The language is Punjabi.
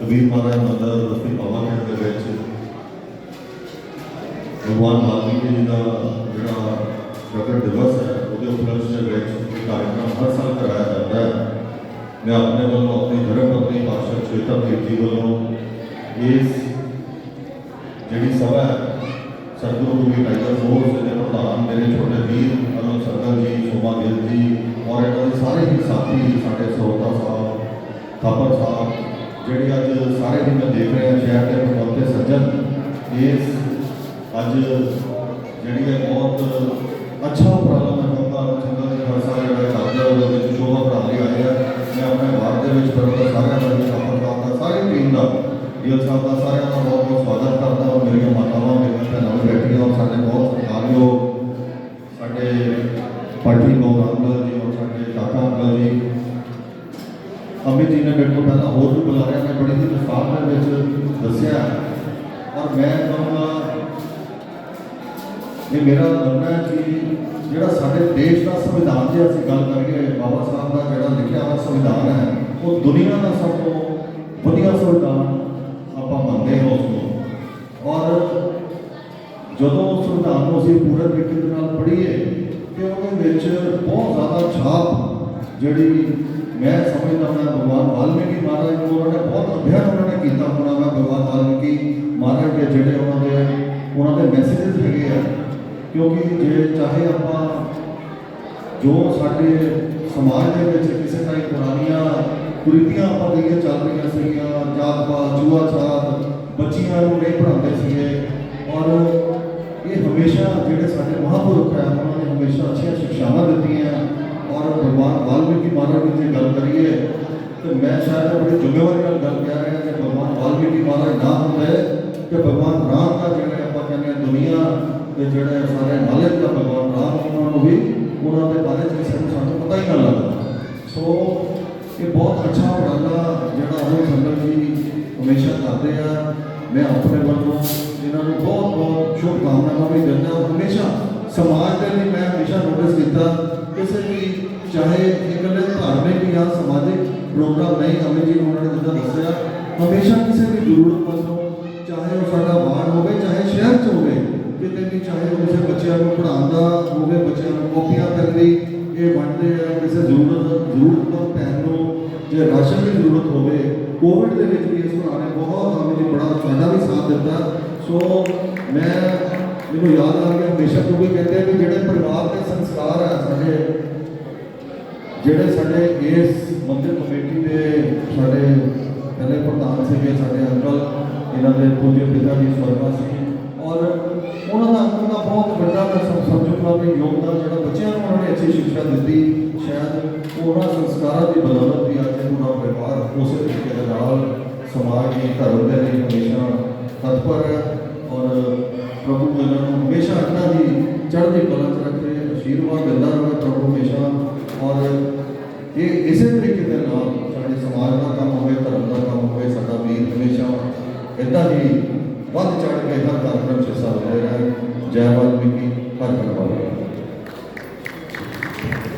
ਕਬੀਰ ਮਹਾਰਾਜ ਮੰਦਰ ਰਸਤੇ ਪਾਵਾਂ ਦੇ ਵਿੱਚ। ਭਗਵਾਨ ਵਾਲਮੀਕੀ ਜੀ ਦਾ ਜਿਹੜਾ ਪ੍ਰਗਟ ਦਿਵਸ ਹੈ, ਉਹਦੇ ਉਪਲਕਸ਼ ਦੇ ਵਿੱਚ ਇਹ ਕਾਰਜਕ੍ਰਮ ਹਰ ਸਾਲ ਕਰਾਇਆ ਜਾਂਦਾ ਹੈ। ਮੈਂ ਆਪਣੇ ਵੱਲੋਂ ਆਪਣੀ ਧਰਮ ਪਤਨੀ ਪਾਸ਼ਾ ਚੇਤਨ ਜੀ ਵੱਲੋਂ ਇਸ ਜਿਹੜੀ ਸਭਾ ਹੈ, ਸਤਿਗੁਰੂ ਗੁਰੂ ਟਾਈਗਰ ਫੋਰਸ ਦੇ ਪ੍ਰਧਾਨ ਮੇਰੇ ਛੋਟੇ ਵੀਰ ਅਰੁਣ ਸਰਗਰ ਜੀ, ਸੋਮਾ ਗਿੱਲ ਜੀ, ਔਰ ਇਹਨਾਂ ਦੇ ਸਾਰੇ ਹੀ ਸਾਥੀ ਸਾਡੇ ਸਰੋਤਾ ਸਾਹਿਬ, ਥਾਪਰ ਸਾਹਿਬ ਜਿਹੜੀ ਅੱਜ ਸਾਰੇ ਹੀ ਮੈਂ ਦੇਖ ਰਿਹਾ ਸ਼ਹਿਰ ਦੇ ਪ੍ਰਬੰਧਕ ਸੱਜਣ, ਇਸ ਅੱਜ ਜਿਹੜੀ ਹੈ ਬਹੁਤ ਅੱਛਾ ਉਪਰਾਲਾ ਮੈਂ ਕਹੂੰਗਾ ਚੰਗਾ ਦੇ ਹਰ ਜਿਹੜਾ ਕਰਦੇ ਉਹਦੇ ਵਿੱਚ ਸ਼ੋਭਾ ਬਣਾ ਲਈ ਆਏ ਆ। ਮੈਂ ਆਪਣੇ ਬਾਰ ਦੇ ਵਿੱਚ ਪ੍ਰਬੰਧਕ ਸਾਰਿਆਂ ਦਾ ਜੀ ਥਾਪਰ ਸਾਹਿਬ ਸਾਰੀ ਟੀਮ ਦਾ ਗਿੱਲ ਸਾਹਿਬ ਦਾ ਸਾਰਿਆਂ ਦਾ ਇਹ ਮੇਰਾ ਮੰਨਣਾ ਹੈ ਕਿ ਜਿਹੜਾ ਸਾਡੇ ਦੇਸ਼ ਦਾ ਸੰਵਿਧਾਨ ਜੇ ਅਸੀਂ ਗੱਲ ਕਰੀਏ ਬਾਬਾ ਸਾਹਿਬ ਦਾ ਜਿਹੜਾ ਲਿਖਿਆ ਹੋਇਆ ਸੰਵਿਧਾਨ ਹੈ, ਉਹ ਦੁਨੀਆ ਦਾ ਸਭ ਤੋਂ ਵਧੀਆ ਸੰਵਿਧਾਨ ਆਪਾਂ ਮੰਨਦੇ ਹਾਂ ਉਸ ਨੂੰ। ਔਰ ਜਦੋਂ ਉਸ ਸੰਵਿਧਾਨ ਨੂੰ ਅਸੀਂ ਪੂਰੇ ਤਰੀਕੇ ਦੇ ਨਾਲ ਪੜ੍ਹੀਏ, ਤੇ ਉਹਦੇ ਵਿੱਚ ਬਹੁਤ ਜ਼ਿਆਦਾ ਛਾਪ ਜਿਹੜੀ ਮੈਂ ਸਮਝਦਾ ਮੈਂ ਭਗਵਾਨ ਵਾਲਮੀਕੀ ਮਹਾਰਾਜ ਨੂੰ ਉਹਨਾਂ ਨੇ ਬਹੁਤ ਅਭਿਆਨ ਉਹਨਾਂ ਨੇ ਕੀਤਾ ਹੋਣਾ ਮੈਂ ਭਗਵਾਨ ਵਾਲਮੀਕੀ ਮਹਾਰਾਜ ਦੇ ਜਿਹੜੇ ਉਹਨਾਂ ਦੇ ਉਹਨਾਂ ਦੇ ਮੈਸੇजेस ਹੈਗੇ ਆ। ਕਿਉਂਕਿ ਜੇ ਚਾਹੇ ਆਪਾਂ ਜੋ ਸਾਡੇ ਸਮਾਜ ਦੇ ਵਿੱਚ ਕਿਸੇ ਤਰ੍ਹਾਂ ਦੀ ਪੁਰਾਣੀਆਂ ਕੁਰੀਤੀਆਂ ਆਪਾਂ ਜਿਹੜੀਆਂ ਚੱਲ ਰਹੀਆਂ ਸੀਗੀਆਂ ਜਾਤ ਪਾਤ ਜੂਆ ਛਾਤ ਬੱਚੀਆਂ ਨੂੰ ਨਹੀਂ ਪੜ੍ਹਾਉਂਦੇ ਸੀਗੇ ਔਰ ਇਹ ਹਮੇਸ਼ਾ ਜਿਹੜੇ ਸਾਡੇ ਮਹਾਂਪੁਰਖ ਹੈ ਉਹਨਾਂ ਨੇ ਹਮੇਸ਼ਾ ਅੱਛੀਆਂ ਸਿੱਖਿਆਵਾਂ ਦਿੱਤੀਆਂ ਔਰ ਭਗਵਾਨ ਵਾਲਮੀਕੀ ਮਹਾਰਾਜ ਦੀ ਜੇ ਗੱਲ ਕਰੀਏ ਤੇ ਮੈਂ ਸ਼ਾਇਦ ਆਪਣੀ ਜ਼ਿੰਮੇਵਾਰੀ ਨਾਲ ਗੱਲ ਕਰ ਰਿਹਾ ਕਿ ਭਗਵਾਨ ਵਾਲਮੀਕੀ ਮਹਾਰਾਜ ਨਾ ਹੁੰਦੇ ਕਿ ਭਗਵਾਨ ਰਾਮ ਦਾ ਜਿਹੜੇ ਆਪਾਂ ਕਹਿੰਦੇ ਹਾਂ ਦੁਨੀਆ ਦੇ ਜਿਹੜੇ ਸਾਰੇ ਮਾਲਕ ਦਾ ਭਗਵਾਨ ਰਾਮ ਉਹਨਾਂ ਨੂੰ ਵੀ ਉਹਨਾਂ ਦੇ ਬਾਰੇ ਚ ਕਿਸੇ ਨੂੰ ਸਾਨੂੰ ਪਤਾ ਹੀ ਨਾ ਲੱਗਦਾ ਸੋ ਇਹ ਬਹੁਤ ਅੱਛਾ ਉਪਰਾਲਾ ਜਿਹੜਾ ਉਹ ਸੰਗਤ ਜੀ ਹਮੇਸ਼ਾ ਕਰਦੇ ਆ ਮੈਂ ਆਪਣੇ ਵੱਲੋਂ ਇਹਨਾਂ ਨੂੰ ਬਹੁਤ ਬਹੁਤ ਸ਼ੁਭ ਕਾਮਨਾਵਾਂ ਵੀ ਦਿੰਦਾ ਹਾਂ ਹਮੇਸ਼ਾ ਸਮਾਜ ਦੇ ਲਈ ਮੈਂ ਹਮੇਸ਼ਾ ਨੋਟਿਸ ਕੀਤਾ ਕਿਸੇ ਵੀ ਚਾਹੇ ਇਕੱਲੇ ਧਾਰਮਿਕ ਜਾਂ ਸਮਾਜਿਕ ਪ੍ਰੋਗਰਾਮ ਨਹੀਂ ਅਮਿਤ ਜੀ ਨੂੰ ਉਹਨਾਂ ਨੇ ਜਿੱਦਾਂ ਦੱਸਿਆ ਹਮੇਸ਼ਾ ਕਿਸੇ ਵੀ ਜ਼ਰੂਰਤਮੰਦ ਨੂੰ ਚਾਹੇ ਉਹ ਜੇ ਰਾਸ਼ਨ ਦੀ ਜ਼ਰੂਰਤ ਹੋਵੇ ਕੋਵਿਡ ਦੇ ਵਿੱਚ ਵੀ ਇਸ ਭਰਾ ਨੇ ਬਹੁਤ ਹਮੇ ਜੀ ਬੜਾ ਸਾਡਾ ਵੀ ਸਾਥ ਦਿੱਤਾ। ਸੋ ਮੈਂ, ਮੈਨੂੰ ਯਾਦ ਆ ਗਿਆ, ਹਮੇਸ਼ਾ ਵੀ ਕਹਿੰਦੇ ਆ ਵੀ ਜਿਹੜੇ ਪਰਿਵਾਰ ਦੇ ਸੰਸਕਾਰ ਆ ਸਾਡੇ, ਜਿਹੜੇ ਸਾਡੇ ਇਸ ਮੰਦਿਰ ਕਮੇਟੀ ਦੇ ਸਾਡੇ ਪਹਿਲੇ ਪ੍ਰਧਾਨ ਸੀਗੇ, ਸਾਡੇ ਅੰਕਲ, ਇਹਨਾਂ ਦੇ ਪੂਜੇ ਪਿਤਾ ਜੀ ਸਵਰਗਵਾਸੀ ਔਰ ਉਹਨਾਂ ਦਾ ਅੰਕਲ ਦਾ ਬਹੁਤ ਵੱਡਾ ਮੈਂ ਸਮ- ਸਮਝੂਗਾ ਵੀ ਯੋਗਦਾਨ ਜਿਹੜਾ ਬੱਚਿਆਂ ਨੂੰ ਉਹਨਾਂ ਨੇ ਅੱਛੀ ਸਿੱਖਿਆ ਦਿੱਤੀ, ਸ਼ਾਇਦ ਉਹਨਾਂ ਸੰਸਕਾਰਾਂ ਦੀ ਬਦੌਲਤ ਵੀ ਅੱਜ ਪ੍ਰਭੂ ਇਹਨਾਂ ਨੂੰ ਹਮੇਸ਼ਾ ਇਹਨਾਂ ਦੀ ਚੜ੍ਹਦੀ ਕਲਾ 'ਚ ਰੱਖੇ ਆਸ਼ੀਰਵਾਦ ਦਿੰਦਾ ਰਹੇ ਪ੍ਰਭੂ ਹਮੇਸ਼ਾ ਔਰ ਇਹ ਇਸੇ ਤਰੀਕੇ ਦੇ ਨਾਲ ਸਾਡੇ ਸਮਾਜ ਦਾ ਕੰਮ ਹੋਵੇ, ਧਰਮ ਦਾ ਕੰਮ ਹੋਵੇ, ਸਾਡਾ ਵੀਰ ਹਮੇਸ਼ਾ ਇਦਾਂ ਹੀ ਵੱਧ ਚੜ੍ਹ ਕੇ ਹਰ ਧਰਮ ਵਿੱਚ ਹਿੱਸਾ ਲੈ ਰਿਹਾ। ਜੈ ਵਾਲਮੀਕੀ ਹਰ ਹਰ ਵਾਲਮੀਕੀ